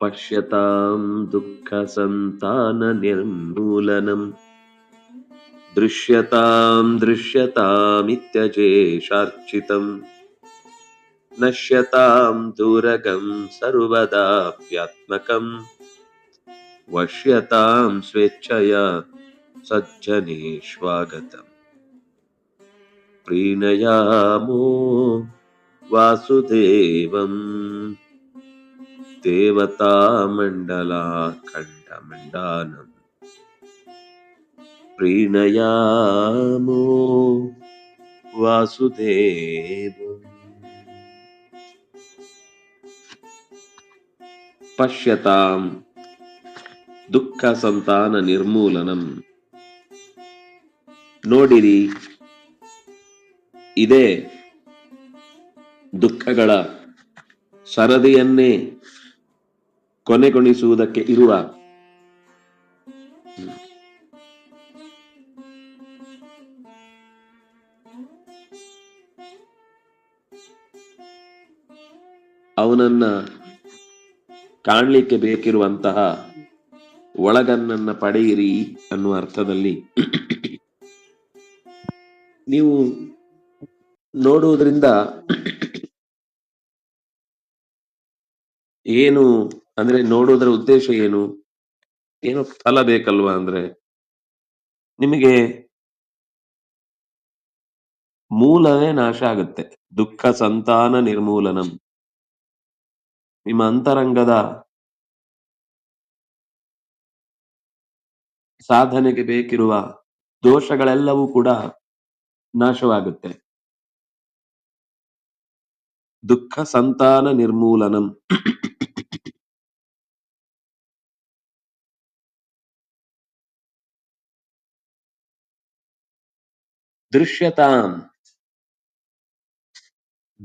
पश्यतां दुःखसन्ताननिर्मूलनम् दृश्यतां दृश्यतामित्यजेशार्चितम् नश्यतां दूरगं सर्वदाप्यात्मकम्। वश्यतां स्वेच्छया सज्जनेष्वागतम्। प्रीणयामो वासुदेवम् देवतामण्डलाखण्डमण्डानम् प्रीणयामो वासुदेवम् ಪಶ್ಯತಾಂ ದುಃಖ ಸಂತಾನ ನಿರ್ಮೂಲನಂ ನೋಡಿರಿ ಇದೇ ದುಃಖಗಳ ಸರದಿಯನ್ನೇ ಕೊನೆಗೊಳಿಸುವುದಕ್ಕೆ ಇರುವ ಅವನನ್ನ ಕಾಣಲಿಕ್ಕೆ ಬೇಕಿರುವಂತಹ ಒಳಗನ್ನನ್ನ ಪಡೆಯಿರಿ ಅನ್ನುವ ಅರ್ಥದಲ್ಲಿ ನೀವು ನೋಡುವುದರಿಂದ ಏನು ಅಂದ್ರೆ ನೋಡುವುದರ ಉದ್ದೇಶ ಏನು? ಏನು ಫಲ ಬೇಕಲ್ವಾ ಅಂದ್ರೆ? ನಿಮಗೆ ಮೂಲವೇ ನಾಶ ಆಗುತ್ತೆ. ದುಃಖ ಸಂತಾನ ನಿರ್ಮೂಲನಂ. ನಿಮ್ಮ ಅಂತರಂಗದ ಸಾಧನೆಗೆ ಬೇಕಿರುವ ದೋಷಗಳೆಲ್ಲವೂ ಕೂಡ ನಾಶವಾಗುತ್ತೆ. ದುಃಖ ಸಂತಾನ ನಿರ್ಮೂಲನಂ. ದೃಶ್ಯತಾಂ.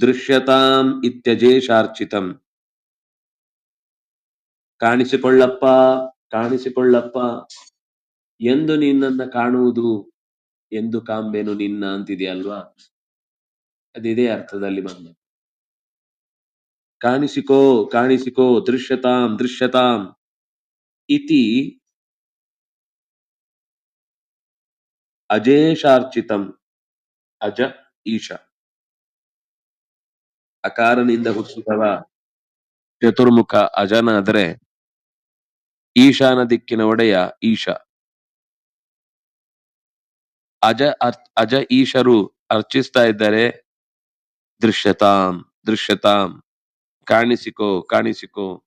ದೃಶ್ಯತಾಂ ಇತ್ಯಜೇಶಾರ್ಚಿತಂ ಕಾಣಿಸಿಕೊಳ್ಳಪ್ಪ ಕಾಣಿಸಿಕೊಳ್ಳಪ್ಪ. ಎಂದು ನಿನ್ನನ್ನ ಕಾಣುವುದು ಎಂದು ಕಾಂಬೆನು ನಿನ್ನ ಅಂತಿದೆಯಲ್ವಾ ಅದಿದೇ ಅರ್ಥದಲ್ಲಿ ಬಂದ. ಕಾಣಿಸಿಕೋ ಕಾಣಿಸಿಕೋ, ದೃಶ್ಯತಾಂ ದೃಶ್ಯತಾಂ. ಇತಿ ಅಜೇಶಾರ್ಚಿತಂ ಅಜ ಈಶ. ಅಕಾರನಿಂದ ಹುಟ್ಟಿದವ. ಚತುರ್ಮುಖ ಅಜನಾದರೆ ಈಶಾನ ದಿಕ್ಕಿನ ಒಡೆಯ ಈಶ. ಅಜ ಅಜ ಈಶರು ಅರ್ಚಿಸ್ತಾ ಇದ್ದಾರೆ ದೃಶ್ಯತಾಂ ದೃಶ್ಯತಾಂ. ಕಾಣಿಸಿಕೋ ಕಾಣಿಸಿಕೋ.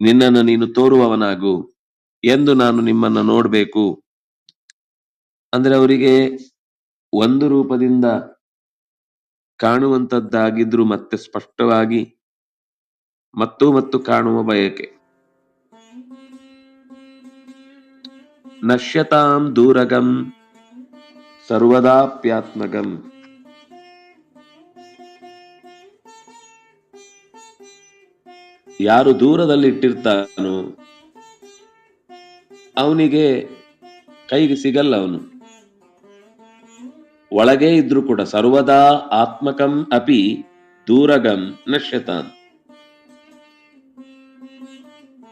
ನಿನ್ನನ್ನು ನೀನು ತೋರುವವನಾಗು. ಎಂದು ನಾನು ನಿಮ್ಮನ್ನ ನೋಡ್ಬೇಕು. ಅಂದ್ರೆ ಅವರಿಗೆ ಒಂದು ರೂಪದಿಂದ ಕಾಣುವಂತದ್ದಾಗಿದ್ರು ಮತ್ತೆ ಸ್ಪಷ್ಟವಾಗಿ ಮತ್ತು ಮತ್ತು ಕಾಣುವ ಬಯಕೆ. ನಶ್ಯತಾಂ ದೂರಗಂ ಸರ್ವದಾಪ್ಯಾತ್ಮಗಂ. ಯಾರು ದೂರದಲ್ಲಿ ಇಟ್ಟಿರ್ತಾನೋ ಅವನಿಗೆ ಕೈಗೆ ಸಿಗಲ್ಲ ಅವನು. ಒಳಗೆ ಇದ್ರೂ ಕೂಡ ಸರ್ವದಾ ಆತ್ಮಕಂ ಅಪಿ ದೂರಗಂ ನಶ್ಯತಾನ್.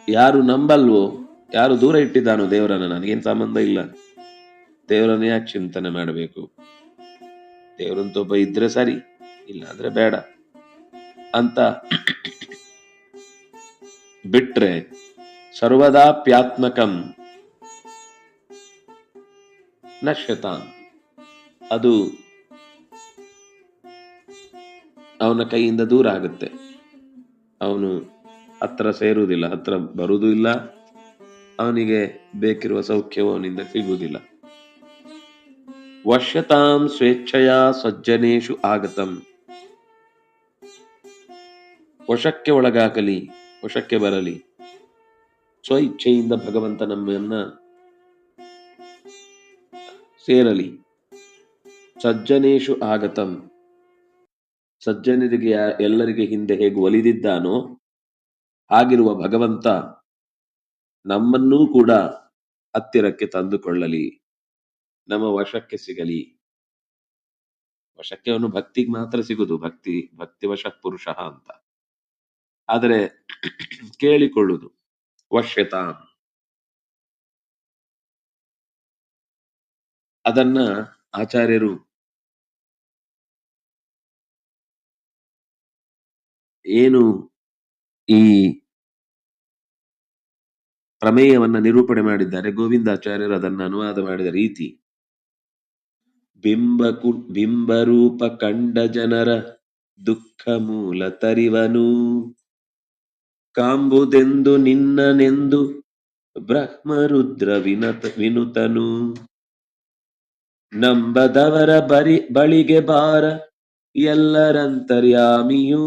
ಯಾರು ನಂಬಲ್ವೋ, ಯಾರು ದೂರ ಇಟ್ಟಿದ್ದಾನೋ ದೇವರನ್ನ ನನಗೇನ್ ಸಂಬಂಧ ಇಲ್ಲ. ದೇವರನ್ನ ಯಾಕೆ ಚಿಂತನೆ ಮಾಡಬೇಕು? ದೇವರಂತೊಬ್ಬ ಇದ್ರೆ ಸರಿ ಇಲ್ಲ ಅಂದ್ರೆ ಬೇಡ. ಅಂತ ಬಿಟ್ರೆ ಸರ್ವದಾ ಪ್ಯಾತ್ಮಕಂ ನಶ್ಯತಾನ್. ಅದು ಅವನ ಕೈಯಿಂದ ದೂರ ಆಗುತ್ತೆ. ಅವನು ಹತ್ರ ಸೇರುವುದಿಲ್ಲ, ಹತ್ರ ಬರುವುದೂ ಇಲ್ಲ. ಅವನಿಗೆ ಬೇಕಿರುವ ಸೌಖ್ಯವು ಅವನಿಂದ ಸಿಗುವುದಿಲ್ಲ. ವಶ್ಯತಾಂ ಸ್ವೇಚ್ಛೆಯ ಸಜ್ಜನೇಶು ಆಗತಂ. ವಶಕ್ಕೆ ಒಳಗಾಗಲಿ, ವಶಕ್ಕೆ ಬರಲಿ. ಸ್ವ ಇಚ್ಛೆಯಿಂದ ಭಗವಂತ ನಮ್ಮನ್ನ ಸೇರಲಿ. ಸಜ್ಜನೇಶು ಆಗತಂ. ಸಜ್ಜನರಿಗೆ ಎಲ್ಲರಿಗೆ ಹಿಂದೆ ಹೇಗೆ ಒಲಿದಿದ್ದಾನೋ ಆಗಿರುವ ಭಗವಂತ ನಮ್ಮನ್ನೂ ಕೂಡ ಹತ್ತಿರಕ್ಕೆ ತಂದುಕೊಳ್ಳಲಿ. ನಮ್ಮ ವಶಕ್ಕೆ ಸಿಗಲಿ. ವಶಕ್ಕೆ ಅವನು ಭಕ್ತಿಗೆ ಮಾತ್ರ ಸಿಗುದು, ಭಕ್ತಿ ಭಕ್ತಿ ವಶ ಪುರುಷ ಅಂತ. ಆದರೆ ಕೇಳಿಕೊಳ್ಳುದು, ವಶ್ಯತ. ಅದನ್ನ ಆಚಾರ್ಯರು ಏನು ಈ ಪ್ರಮೇಯವನ್ನ ನಿರೂಪಣೆ ಮಾಡಿದ್ದಾರೆ? ಗೋವಿಂದಾಚಾರ್ಯರು ಅದನ್ನು ಅನುವಾದ ಮಾಡಿದ ರೀತಿ. ಬಿಂಬ ಬಿಂಬರೂಪ ಕಂಡ ಜನರ ದುಃಖ ಮೂಲ ತರಿವನು. ಕಾಂಬುದೆಂದು ನಿನ್ನನೆಂದು ಬ್ರಹ್ಮರುದ್ರ ವಿನತ, ವಿನುತನು. ನಂಬದವರ ಬರಿ, ಬಳಿಗೆ ಬಾರ, ಎಲ್ಲರಂತರ್ಯಾಮಿಯೂ.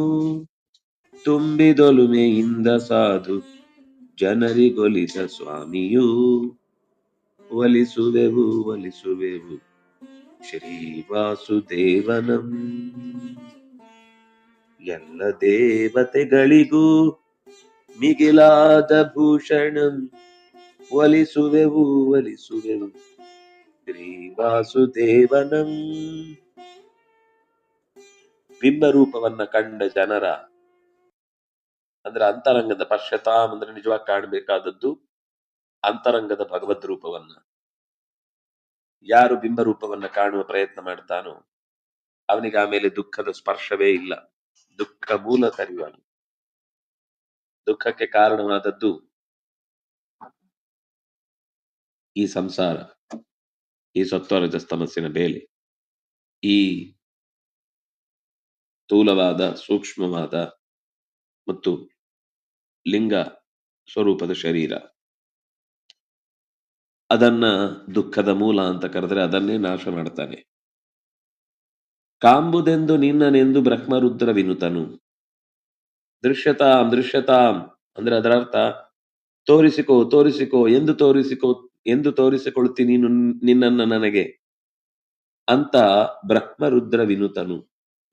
ತುಂಬಿದೊಲುಮೆಯಿಂದ ಸಾಧು, ಜನರಿಗೊಲಿಸ ಸ್ವಾಮಿಯೂ. ಒಲಿಸುವೆವು ಒಲಿಸುವೆವು ಶ್ರೀ ವಾಸುದೇವನಂ ಎಲ್ಲ ದೇವತೆಗಳಿಗೂ ಮಿಗಿಲಾದ ಭೂಷಣಂ, ಒಲಿಸುವೆವು ಒಲಿಸುವೆವು ಶ್ರೀ ವಾಸುದೇವನಂ ಬಿಂಬರೂಪವನ್ನ ಕಂಡ ಜನರ, ಅಂದ್ರೆ ಅಂತರಂಗದ ಪಶ್ಯತಾಮ್ ಅಂದ್ರೆ ನಿಜವಾಗಿ ಕಾಣಬೇಕಾದದ್ದು ಅಂತರಂಗದ ಭಗವದ್ ರೂಪವನ್ನ. ಯಾರು ಬಿಂಬರೂಪವನ್ನ ಕಾಣುವ ಪ್ರಯತ್ನ ಮಾಡ್ತಾನೋ ಅವನಿಗೆ ಆಮೇಲೆ ದುಃಖದ ಸ್ಪರ್ಶವೇ ಇಲ್ಲ. ದುಃಖ ಮೂಲ ತರಿವನು ದುಃಖಕ್ಕೆ ಕಾರಣವಾದದ್ದು ಈ ಸಂಸಾರ. ಈ ಸತ್ವರಜ ತಮಸ್ಸಿನ ಬೇಲೆ. ಈ ಸ್ಥೂಲವಾದ ಸೂಕ್ಷ್ಮವಾದ ಮತ್ತು ಲಿಂಗ ಸ್ವರೂಪದ ಶರೀರ. ಅದನ್ನ ದುಃಖದ ಮೂಲ ಅಂತ ಕರೆದ್ರೆ ಅದನ್ನೇ ನಾಶ ಮಾಡ್ತಾನೆ. ಕಾಂಬುದೆಂದು ನಿನ್ನನೆಂದು ಬ್ರಹ್ಮರುದ್ರ ವಿನುತನು ದೃಶ್ಯತಾಂ ದೃಶ್ಯತಾಂ, ಅಂದ್ರೆ ಅದರ ಅರ್ಥ ತೋರಿಸಿಕೋ ತೋರಿಸಿಕೋ, ಎಂದು ತೋರಿಸಿಕೋ ಎಂದು ತೋರಿಸಿಕೊಳ್ತೀನಿ ನೀನು ನಿನ್ನನ್ನ ನನಗೆ ಅಂತ ಬ್ರಹ್ಮರುದ್ರ ವಿನುತನು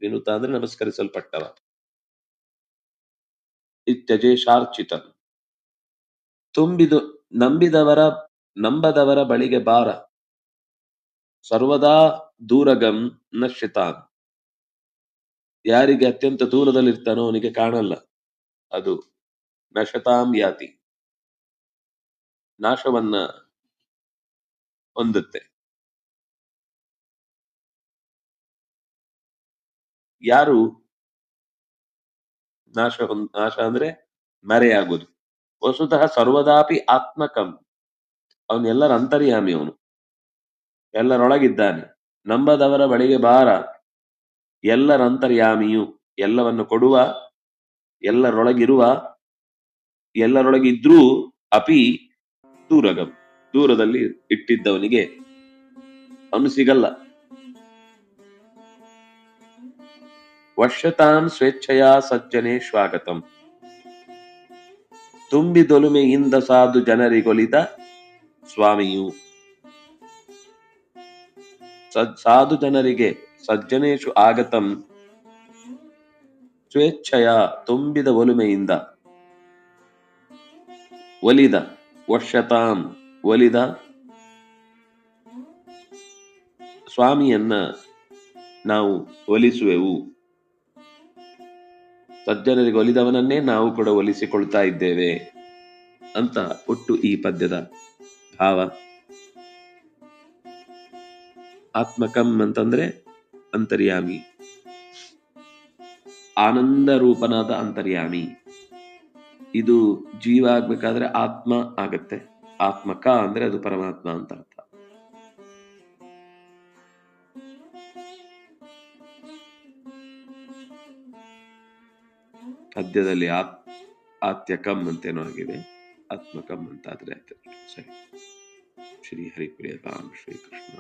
ವಿನುತ ಅಂದ್ರೆ ನಮಸ್ಕರಿಸಲ್ಪಟ್ಟವ. ಇತ್ಯಜೇಶಾರ್ಚಿತನು ತುಂಬಿದು, ನಂಬಿದವರ, ನಂಬದವರ ಬಳಿಗೆ ಬಾರ. ಸರ್ವದಾ ದೂರಗಂ ನಶಿತಾನ್ ಯಾರಿಗೆ ಅತ್ಯಂತ ದೂರದಲ್ಲಿರ್ತಾನೋ ಅವನಿಗೆ ಕಾಣಲ್ಲ. ಅದು ನಶತಾಂ ಯಾತಿ ನಾಶವನ್ನ ಹೊಂದುತ್ತೆ ಯಾರು ನಾಶ ನಾಶ ಅಂದ್ರೆ ಮರೆಯಾಗೋದು. ವಸ್ತುತಃ ಸರ್ವದಾಪಿ ಆತ್ಮಕಂ. ಅವನೆಲ್ಲರ ಅಂತರ್ಯಾಮಿ ಅವನು. ಎಲ್ಲರೊಳಗಿದ್ದಾನೆ. ನಂಬದವರ ಬಳಿಗೆ ಬಾರ. ಎಲ್ಲರ ಅಂತರ್ಯಾಮಿಯು ಎಲ್ಲವನ್ನು ಕೊಡುವ, ಎಲ್ಲರೊಳಗಿರುವ, ಎಲ್ಲರೊಳಗಿದ್ರೂ ಅಪಿ ದೂರಗಂ. ದೂರದಲ್ಲಿ ಇಟ್ಟಿದ್ದವನಿಗೆ ಅವನು ಸಿಗಲ್ಲ. ವಶ್ಯತಾಂ ಸ್ವೇಚ್ಛೆಯ ಸಜ್ಜನೆ ಸ್ವಾಗತಂ. ತುಂಬಿದೊಲುಮೆಯಿಂದ ಸಾಧು ಜನರಿಗೊಲಿದ ಸ್ವಾಮಿಯು. ಸಾಧು ಜನರಿಗೆ ಸಜ್ಜನೇಶು ಆಗತಂ. ಸ್ವೇಚ್ಛೆಯ ತುಂಬಿದ ಒಲುಮೆಯಿಂದ ಒಲಿದ ವಶ್ಯತಾಂ ಒಲಿದ ಸ್ವಾಮಿಯನ್ನ ನಾವು ಒಲಿಸುವೆವು. ಸಜ್ಜನರಿಗೆ ಒಲಿದವನನ್ನೇ ನಾವು ಕೂಡ ಒಲಿಸಿಕೊಳ್ತಾ ಇದ್ದೇವೆ ಅಂತ ಒಟ್ಟು ಈ ಪದ್ಯದ ಭಾವ. ಆತ್ಮಕಂ ಅಂತಂದ್ರೆ ಅಂತರ್ಯಾಮಿ. ಆನಂದ ರೂಪನಾದ ಅಂತರ್ಯಾಮಿ. ಇದು ಜೀವ ಆಗ್ಬೇಕಾದ್ರೆ ಆತ್ಮ ಆಗತ್ತೆ. ಆತ್ಮಕ ಅಂದ್ರೆ ಅದು ಪರಮಾತ್ಮ ಅಂತ ಅರ್ಥ. ಪದ್ಯದಲ್ಲಿ ಆತ್, ಆತ್ಯಕಂ ಅಂತೇನೋ ಆಗಿದೆ, ಆತ್ಮಕಂ ಅಂತ ಆದ್ರೆ ಸರಿ. ಶ್ರೀ ಹರಿಪ್ರಿಯತಾಂ ಶ್ರೀಕೃಷ್ಣ